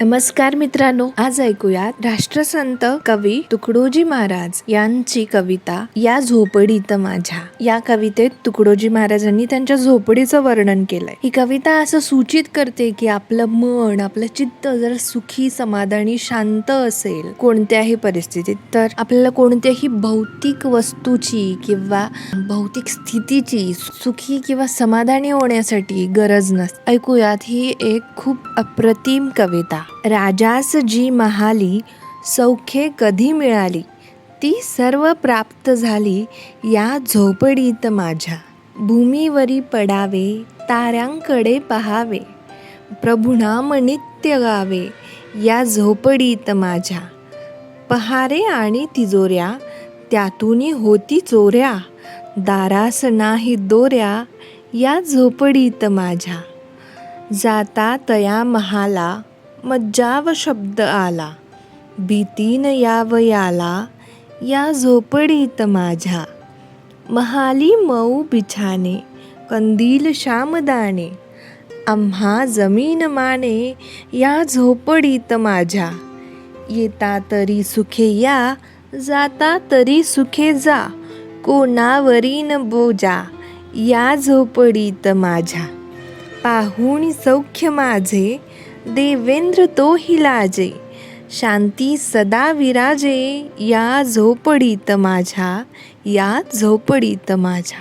नमस्कार मित्रांनो आज ऐकूयात राष्ट्रसंत कवी तुकडोजी महाराज यांची कविता या झोपडीत माझ्या. या कवितेत तुकडोजी महाराजांनी त्यांच्या झोपडीचं वर्णन केलंय. ही कविता असं सूचित करते की आपलं मन आपलं चित्त जर सुखी समाधानी शांत असेल कोणत्याही परिस्थितीत तर आपल्याला कोणत्याही भौतिक वस्तूची किंवा भौतिक स्थितीची सुखी किंवा समाधानी होण्यासाठी गरज नस ऐकूयात ही एक खूप अप्रतिम कविता. राजास जी महाली सौख्ये कधी मिळाली? ती सर्व प्राप्त झाली या झोपडीत माझ्या. भूमीवरी पडावे ताऱ्यांकडे पहावे. प्रभुनाम नित्य गावे या झोपडीत माझ्या. पहारे आणि तिजोऱ्या त्यातून होती चोऱ्या. दारास नाही दोऱ्या या झोपडीत माझ्या. जाता तया महाला मज्जाव शब्द आला. भीतीन यावयाला या झोपडीत माझ्या. महाली मऊ बिछाने कंदील श्यामदाने आम्हा जमीन माने या झोपडीत माझ्या. येता तरी सुखे या जाता तरी सुखे जा कोणावरीन बोजा या झोपडीत माझ्या. पाहुणी सौख्य माझे देवेंद्र तो हिलाजे शांती सदा विराजे या झोपडीत माझ्या या झोपडीत माझ्या.